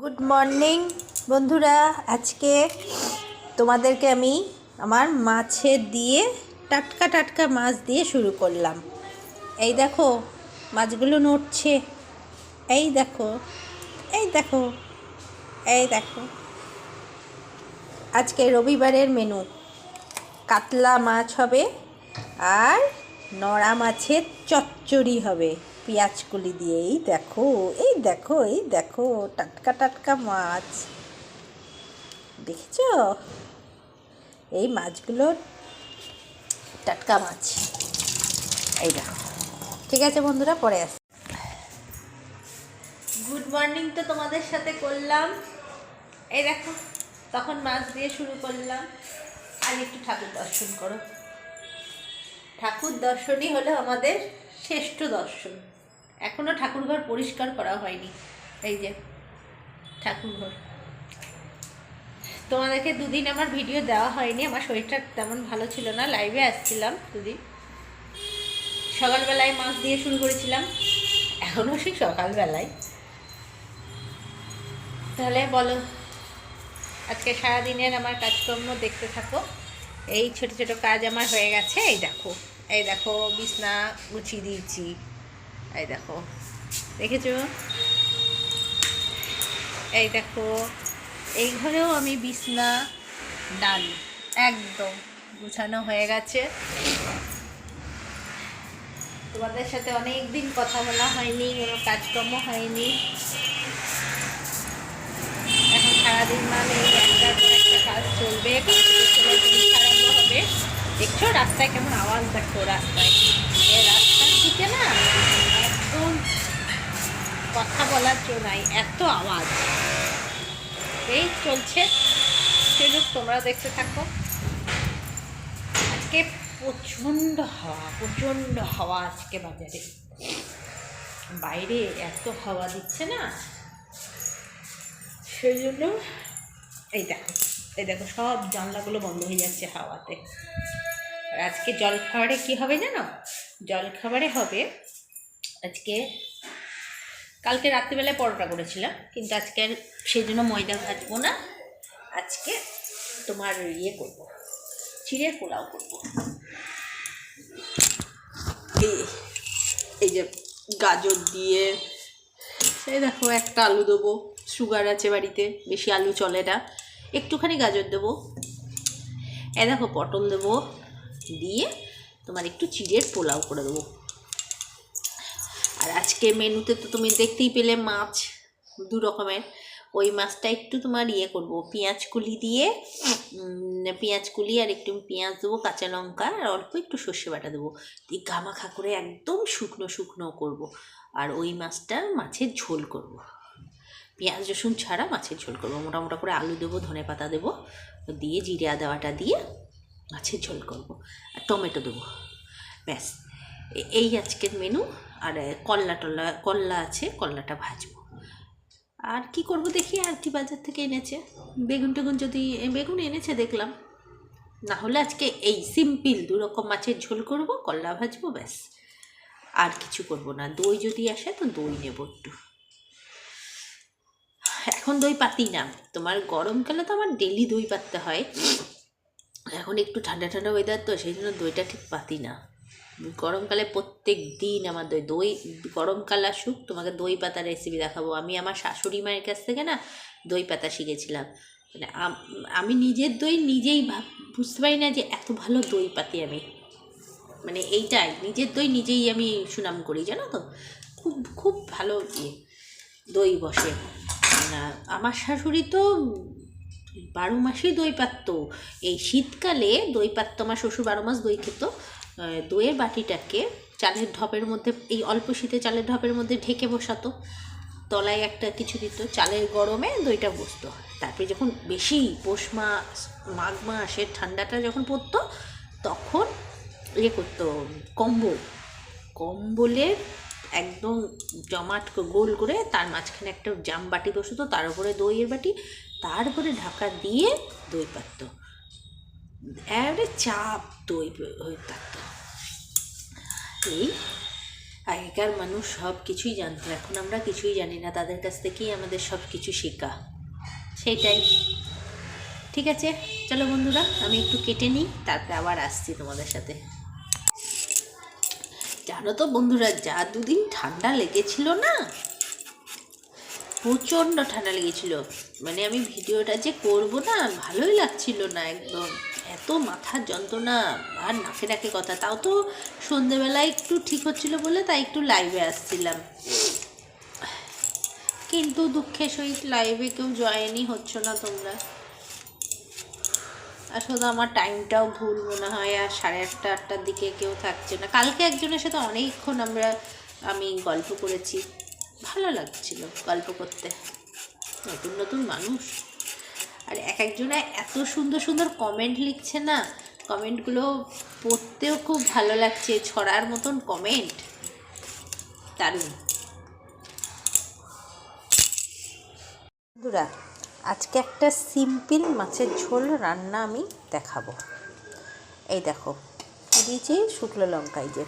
Good morning বন্ধুরা। আজকে তোমাদেরকে আমি আমার মাছের দিয়ে টাটকা টাটকা মাছ দিয়ে শুরু করলাম। এই দেখো, মাছগুলো নড়ছে। এই দেখো এই দেখো এই দেখো। আজকে রবিবারের মেনু। কাতলা মাছ হবে আর নড়া মাছের চচ্চড়ি হবে। পেঁয়াজ কলি দিয়ে এই দেখো এই দেখো এই দেখো, টাটকা টাটকা মাছ। দেখেছ? এই মাছগুলো টাটকা মাছ। এই দেখো। ঠিক আছে বন্ধুরা, পরে আস গুড মর্নিং তো তোমাদের সাথে করলাম। এই দেখো, তখন মাছ দিয়ে শুরু করলাম। আর একটু ঠাকুর দর্শন করো। ঠাকুর দর্শনই হলো আমাদের শ্রেষ্ঠ দর্শন। এখনও ঠাকুরঘর পরিষ্কার করা হয়নি। এই যে, ঠাকুরঘর। তোমাদেরকে দুদিন আমার ভিডিও দেওয়া হয়নি, আমার শরীরটা তেমন ভালো ছিল না লাইভে আসছিলাম দুদিন। সকালবেলায় মাছ দিয়ে শুরু করেছিলাম এখনও সেই সকালবেলায়। তাহলে বলো, আজকে সারাদিনের আমার কাজকর্ম দেখতে থাকো। এই ছোট ছোট কাজ আমার হয়ে গেছে, এই দেখো এই দেখো, বিছনা গুছিয়ে দিয়েছি। এই দেখো। দেখেছ? এই দেখো, এই ঘরেও আমি বিছনা, ডাল, একদম গুছানো হয়ে গেছে। তোমাদের সাথে অনেক দিন কথা বলা হয়নি, কোনো কাজকর্ম হয়নি। এখন সারাদিন মানে কাজ চলবে হবে। দেখছ, রাস্তায় কেমন আওয়াজ, দেখো, রাস্তায়। রাস্তার দিকে না কথা বলার জন্য নাই এত আওয়াজ। এই চলছে। চলুক তোমরা দেখতে থাকো। আজকে প্রচণ্ড হাওয়া প্রচণ্ড হাওয়া আজকে বাজারে। বাইরে এত হাওয়া দিচ্ছে না। সেই জন্য এই দেখো এই দেখো, সব জানলাগুলো বন্ধ হয়ে যাচ্ছে হাওয়াতে। আজকে জলখাবারে কি হবে জানো? জলখাবারে হবে আজকে, কালকে রাত্রিবেলায় পরোটা করেছিলাম, কিন্তু আজকে আর সেই জন্য ময়দা ভাজবো না। আজকে তোমার ইয়ে করব, চিড়ের পোলাও করব। এই এই যে গাজর দিয়ে সেই দেখো একটা আলু দেবো, সুগার আছে বাড়িতে, বেশি আলু চলে না। একটুখানি গাজর দেবো এ দেখো পটল দেবো, দিয়ে তোমার একটু চিড়ের পোলাও করে দেবো। আজকে মেনুতে তো তুমি দেখতেই পেলে মাছ দু রকমের। ওই মাছটা একটু তোমার ইয়ে করব, পেঁয়াজ কুলি দিয়ে পেঁয়াজ কুলি আর একটু পেঁয়াজ দেবো, কাঁচা লঙ্কা আর অল্প একটু সর্ষে বাটা দেবো। দিয়ে গামাখা করে একদম শুকনো শুকনো করব আর ওই মাছটা মাছের ঝোল করব। পেঁয়াজ রসুন ছাড়া মাছের ঝোল করব, মোটা মোটা করে আলু দেবো, ধনে পাতা দেবো, দিয়ে জিরে আদাটা দিয়ে মাছের ঝোল করব আর টমেটো দেবো। ব্যাস। এই আজকের মেনু আর কল্লা টল্লা, কল্লা আছে, কল্লাটা ভাজবো। আর কি করব দেখি, আর কি বাজার থেকে এনেছে। বেগুন টেগুন যদি বেগুন এনেছে দেখলাম। না হলে আজকে এই সিম্পল দু রকম মাছের ঝোল করব, কল্লা ভাজবো, ব্যাস। আর কিছু করব না। দই যদি আসে তো দই নেব একটু। এখন দই পাতি না। তোমার গরমকালে তো আমার ডেলি দই পাততে হয়। এখন একটু ঠান্ডা ঠান্ডা ওয়েদার তো, সেই জন্য দইটা ঠিক পাতি না। গরমকালে প্রত্যেক দিন আমার দই দই, গরমকাল আসুক, তোমাকে দই পাতা রেসিপি দেখাবো। আমি আমার শাশুড়ি মায়ের কাছ থেকে না দই পাতা শিখেছিলাম। মানে আমি নিজের দই নিজেই বুঝতে পারি না যে এত ভালো দই পাতি আমি। মানে এইটাই, নিজের দই নিজেই আমি সুনাম করি, জানো তো? খুব খুব ভালো ইয়ে দই বসে। আমার শাশুড়ি তো বারো মাসেই দই পাততো। এই শীতকালে দই পাততো, আমার শ্বশুর বারো মাস দই খেত। দইয়ের বাটিটাকে চালের ঢপের মধ্যে, এই অল্প শীতে চালের ঢপের মধ্যে ঢেকে বসাতো। তলায় একটা কিছু দিত, চালের গরমে দইটা বসতো। তারপরে যখন বেশি পৌষ মাস, মাঘ মাসে ঠান্ডাটা যখন পড়তো, তখন ইয়ে করতো, কম্বল। কম্বলের একদম জমাট গোল করে তার মাঝখানে একটা জাম বাটি বসতো, তার উপরে দইয়ের বাটি তার উপরে ঢাকা দিয়ে দই পাততো। এবারে চাপ দই হয়ে থাকতো। এই আগেকার মানুষ সব কিছুই জানতো, এখন আমরা কিছুই জানি না, তাদের কাছ থেকেই আমাদের সব কিছু শেখা। সেইটাই। ঠিক আছে, চলো বন্ধুরা, আমি একটু কেটে নিই, তারপরে আবার আসছি তোমাদের সাথে। জানো তো বন্ধুরা যা দুদিন ঠান্ডা লেগেছিল না? প্রচণ্ড ঠান্ডা লেগেছিল। মানে আমি ভিডিওটা যে করব না, ভালোই লাগছিল না একদম। এত মাথার যন্ত্রণা, আর নাকে নাকে কথা। তাও তো সন্ধেবেলায় একটু ঠিক হচ্ছিল বলে তাই একটু লাইভে আসছিলাম। কিন্তু দুঃখের সহিত লাইভে কেউ জয়েনই হচ্ছ না তোমরা। আসলে আমার টাইমটাও ভুল মনে হয়, আর সাড়ে আটটা, আটটার দিকে কেউ থাকছে না। কালকে একজনের সাথে অনেকক্ষণ আমরা, আমি গল্প করেছি। ভালো লাগছিল গল্প করতে। নতুন নতুন মানুষ। আর এক একজনে এত সুন্দর সুন্দর কমেন্ট লিখছে না। কমেন্টগুলো পড়তেও খুব ভালো লাগছে, ছড়ার মতন কমেন্ট দারুণ। বন্ধুরা, আজকে একটা সিম্পল মাছের ঝোল রান্না আমি দেখাবো। এই দেখো দিয়েছি? শুকনো লঙ্কা, এই যে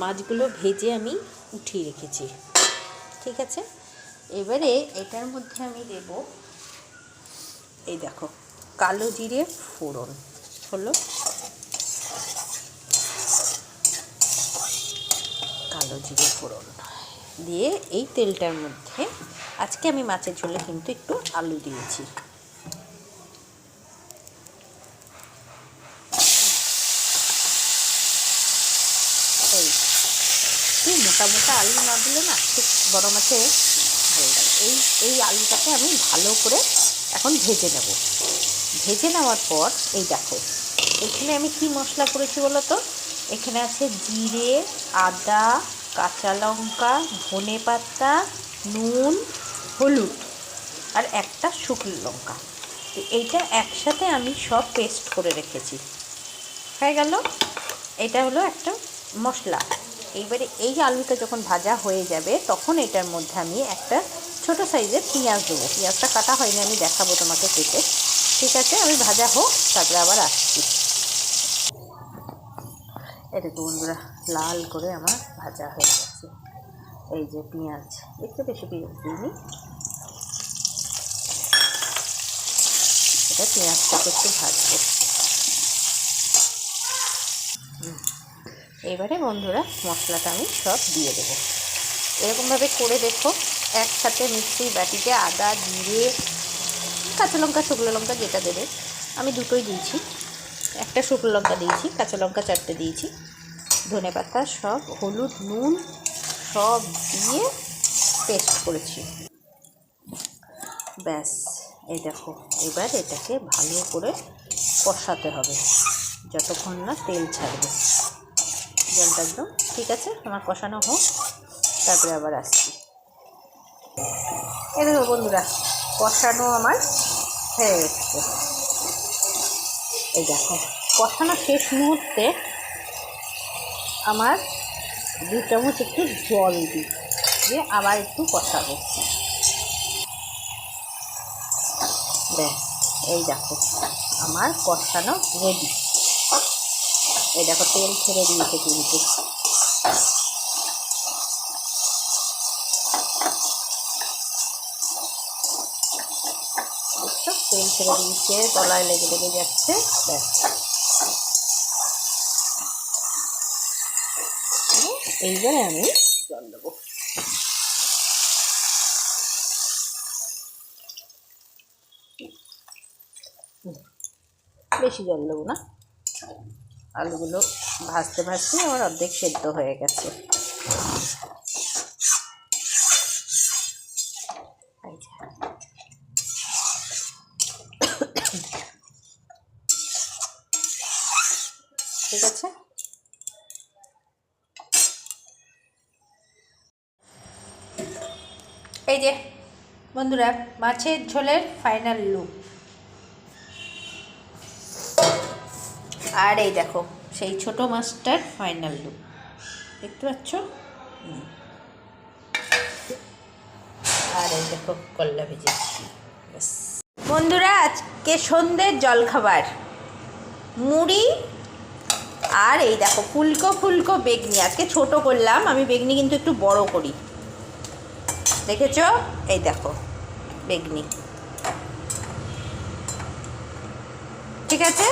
মাছগুলো ভেজে আমি উঠিয়ে রেখেছি। ঠিক আছে? এবারে এটার মধ্যে আমি দেব এই দেখো, কালো জিরে ফোড়ন হলো। কালো জিরে ফোড়ন। দিয়ে এই তেলটার মধ্যে, আজকে আমি মাছের ঝোলে কিন্তু একটু আলু দিয়েছি। মোটা মোটা আলু না দিলে না ঠিক বড় মাছে এই এই আলুটাকে আমি ভালো করে এখন ভেজে নেব। ভেজে নেওয়ার পর এই দেখো, এখানে আমি কি মশলা করেছি বলো তো এখানে আছে জিরে, আদা, কাঁচা লঙ্কা, ধনে পাতা, নুন, হলুদ আর একটা শুকনো লঙ্কা। তো এইটা একসাথে আমি সব পেস্ট করে রেখেছি। হয়ে গেল? এটা হলো একটা মশলা। এইবারে এই আলুটা যখন ভাজা হয়ে যাবে, তখন এটার মধ্যে আমি একটা ছোট সাইজের পেঁয়াজ দেবো পেঁয়াজটা কাটা হয়নি, আমি দেখাবো তোমাকে কেটে। ঠিক আছে, আমি ভাজা হোক, তারপরে আবার আসছি। এটা তো বন্ধুরা, লাল করে আমার ভাজা হয়ে গেছে। এই যে পেঁয়াজ, একটু বেশি পেঁয়াজ দিইনি। এটা পেঁয়াজটাকে একটু ভাজবো। এবারে বন্ধুরা, মশলাটা আমি সব দিয়ে দেবো। এরকমভাবে করে দেখো। একসাথে মিক্সি বাটিতে আদা, জিরে, কাঁচা লঙ্কা, শুকনো লঙ্কা যেটা দেবে, আমি দুটোই দিয়েছি। একটা শুকনো লঙ্কা দিয়েছি, কাঁচা লঙ্কা চারটে দিয়েছি। ধনে পাতা সব, হলুদ, নুন সব দিয়ে পেস্ট করেছি। ব্যাস, এই দেখো, এবার এটাকে ভালো করে কষাতে হবে। যতক্ষণ না তেল ছাড়বে। জলটা একদম, ঠিক আছে? আমার কষানো হোক, তারপরে আবার আসছি। এই দেখো বন্ধুরা, কষানো আমার হয়ে গেছে। এই দেখো, কষানো শেষ মুহূর্তে আমার দু চামচ একটু জল দিই, দিয়ে আবার একটু কষাবো। ব্যাস, এই দেখো, আমার কষানো রেডি এই দেখো, তেল ছেড়ে দিয়েছে কিন্তু দেখছ তেল ছেড়ে দিয়েছে, তলায় লেগে লেগে যাচ্ছে। এইবারে আমি জল দেবো বেশি জল দেবো না। আলুগুলো ভাজতে ভাজতে আমার অর্ধেক সেদ্ধ হয়ে গেছে। ঠিক আছে? এই যে, বন্ধুরা, মাছের ঝোলের ফাইনাল লুক আর এই দেখো, সেই ছোট মাছটার ফাইনাল লুক দেখতে পাচ্ছ? আর এই দেখো, কল্লা ভেজেছি। বন্ধুরা, আজকে সন্ধ্যের জলখাবার। মুড়ি আর এই দেখো, ফুলকো ফুলকো বেগনি। আজকে ছোট করলাম, আমি বেগনি কিন্তু একটু বড় করি। দেখেছ? এই দেখো, বেগনি। ঠিক আছে?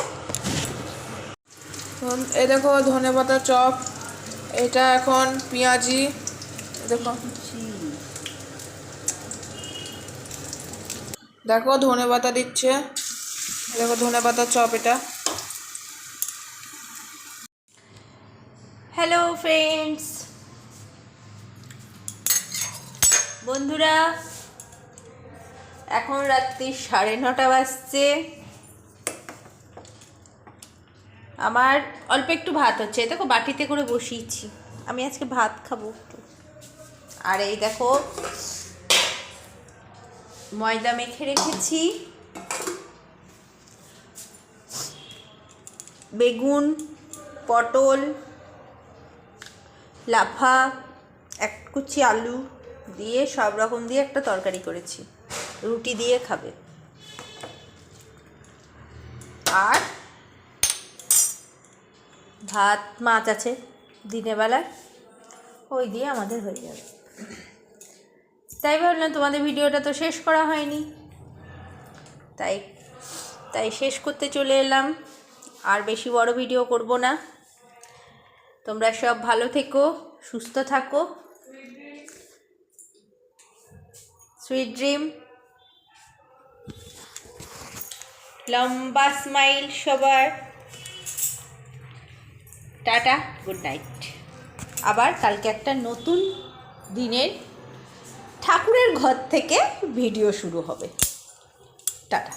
এই দেখো, ধনে পাতা চপ। এটা এখন পেঁয়াজি। দেখো। দেখো, ধনে পাতা দিচ্ছে। দেখো, ধনে পাতা চপ এটা। হ্যালো ফ্রেন্ডস বন্ধুরা, এখন রাত্রি সাড়ে নটা বাজছে। আমার অল্প একটু ভাত হচ্ছে। দেখো, বাটিতে করে বসিয়েছি। আমি আজকে ভাত খাব একটু। আর এই দেখো, ময়দা মেখে রেখেছি। বেগুন, পটল লাফা, এক কুচি আলু দিয়ে সব রকম দিয়ে একটা তরকারি করেছি। রুটি দিয়ে খাবে। আর ভাত, মাছ আছে দিনের বেলায় ওই দিয়ে আমাদের হয়ে যাবে। তাই ভাবলাম তোমাদের ভিডিওটা তো শেষ করা হয়নি। তাই তাই শেষ করতে চলে এলাম। আর বেশি বড় ভিডিও করব না। তোমরা সব ভালো থেকো, সুস্থ থাকো। সুইট ড্রিম লম্বা স্মাইল সবার। টাটা গুড নাইট আবার কালকে একটা নতুন দিনের ঠাকুরের ঘর থেকে ভিডিও শুরু হবে। টাটা।